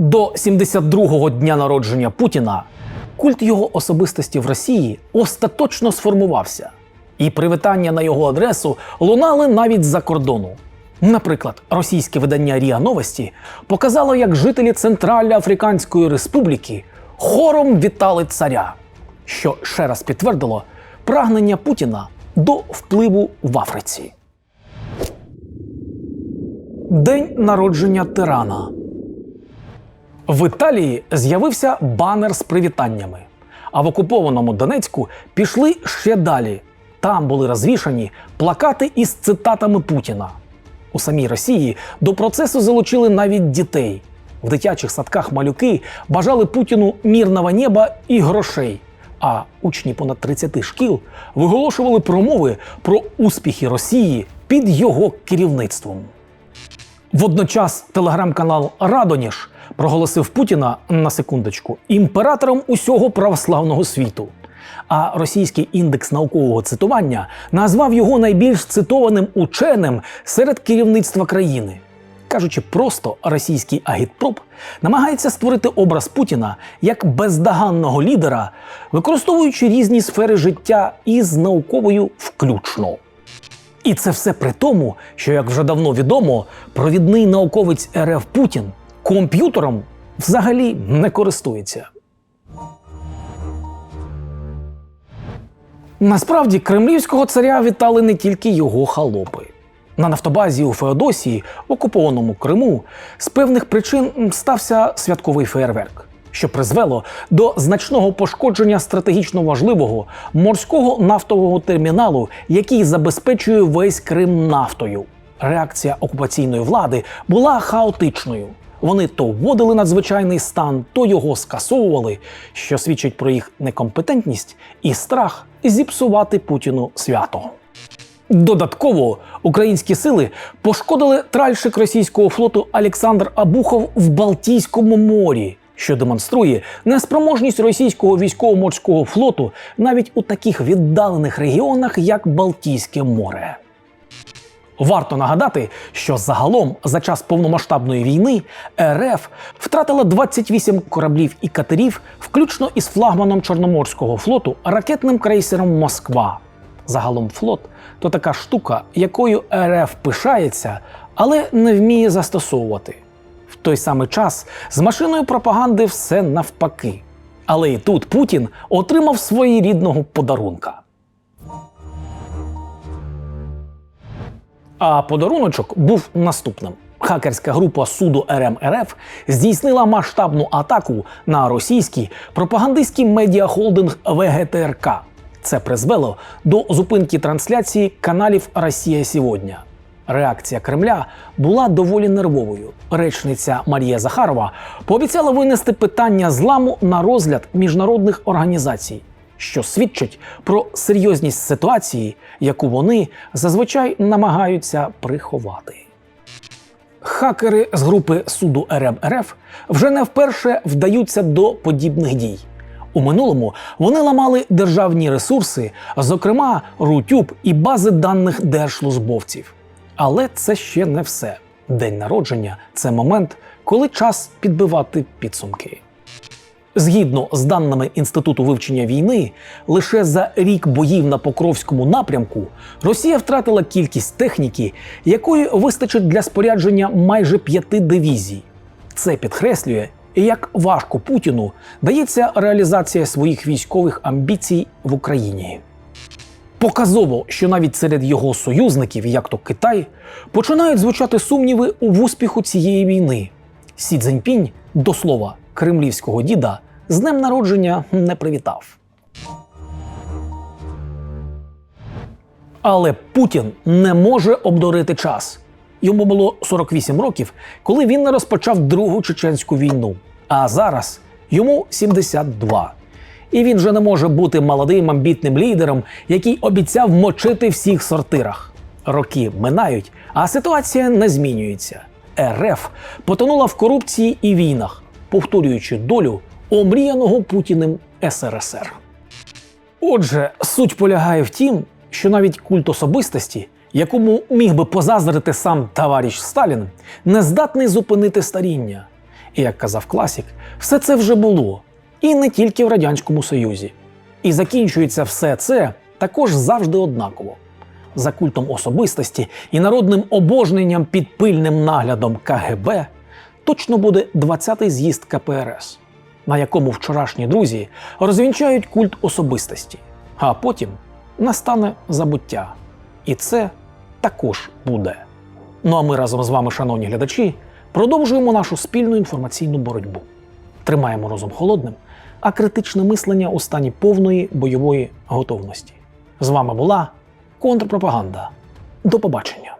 До 72-го дня народження Путіна культ його особистості в Росії остаточно сформувався, і привітання на його адресу лунали навіть з-за кордону. Наприклад, російське видання Ріа Новості показало, як жителі Центральноафриканської Республіки хором вітали царя, що ще раз підтвердило прагнення Путіна до впливу в Африці. День народження тирана. В Італії з'явився банер з привітаннями. А в окупованому Донецьку пішли ще далі. Там були розвішані плакати із цитатами Путіна. У самій Росії до процесу залучили навіть дітей. В дитячих садках малюки бажали Путіну мирного неба і грошей. А учні понад 30 шкіл виголошували промови про успіхи Росії під його керівництвом. Водночас телеграм-канал Радоніж проголосив Путіна на секундочку імператором усього православного світу. А російський індекс наукового цитування назвав його найбільш цитованим ученим серед керівництва країни. Кажучи просто, російський агітпроп намагається створити образ Путіна як бездоганного лідера, використовуючи різні сфери життя із науковою включно. І це все при тому, що, як вже давно відомо, провідний науковець РФ Путін комп'ютером взагалі не користується. Насправді кремлівського царя вітали не тільки його халопи. На нафтобазі у Феодосії, окупованому Криму, з певних причин стався святковий феєрверк, що призвело до значного пошкодження стратегічно важливого морського нафтового терміналу, який забезпечує весь Крим нафтою. Реакція окупаційної влади була хаотичною. Вони то вводили надзвичайний стан, то його скасовували, що свідчить про їх некомпетентність і страх зіпсувати Путіну свято. Додатково українські сили пошкодили тральшик російського флоту Олександр Абухов в Балтійському морі, що демонструє неспроможність російського військово-морського флоту навіть у таких віддалених регіонах, як Балтійське море. Варто нагадати, що загалом за час повномасштабної війни РФ втратила 28 кораблів і катерів, включно із флагманом Чорноморського флоту ракетним крейсером Москва. Загалом флот то така штука, якою РФ пишається, але не вміє застосовувати. В той самий час з машиною пропаганди все навпаки. Але і тут Путін отримав своєрідного подарунка. А подаруночок був наступним. Хакерська група суду РМ РФ здійснила масштабну атаку на російський пропагандистський медіахолдинг ВГТРК. Це призвело до зупинки трансляції каналів Росія сьогодні. Реакція Кремля була доволі нервовою. Речниця Марія Захарова пообіцяла винести питання зламу на розгляд міжнародних організацій, що свідчить про серйозність ситуації, яку вони зазвичай намагаються приховати. Хакери з групи суду РМ РФ вже не вперше вдаються до подібних дій. У минулому вони ламали державні ресурси, зокрема Рутюб і бази даних держслужбовців. Але це ще не все. День народження це момент, коли час підбивати підсумки. Згідно з даними Інституту вивчення війни, лише за рік боїв на Покровському напрямку Росія втратила кількість техніки, якої вистачить для спорядження майже п'яти дивізій. Це підкреслює, як важко Путіну дається реалізація своїх військових амбіцій в Україні. Показово, що навіть серед його союзників, як то Китай, починають звучати сумніви у успіху цієї війни. Сі Цзіньпінь, до слова, кремлівського діда, з днем народження не привітав. Але Путін не може обдурити час. Йому було 48 років, коли він не розпочав Другу чеченську війну. А зараз йому 72. І він вже не може бути молодим амбітним лідером, який обіцяв мочити всіх сортирах. Роки минають, а ситуація не змінюється. РФ потонула в корупції і війнах, повторюючи долю омріяного Путіним СРСР. Отже, суть полягає в тім, що навіть культ особистості, якому міг би позаздрити сам товариш Сталін, не здатний зупинити старіння. І як казав класік, все це вже було. І не тільки в Радянському Союзі. І закінчується все це також завжди однаково. За культом особистості і народним обожненням під пильним наглядом КГБ точно буде 20-й з'їзд КПРС, на якому вчорашні друзі розвінчають культ особистості, а потім настане забуття. І це також буде. Ну а ми разом з вами, шановні глядачі, продовжуємо нашу спільну інформаційну боротьбу. Тримаємо розум холодним, а критичне мислення у стані повної бойової готовності. З вами була контрпропаганда. До побачення.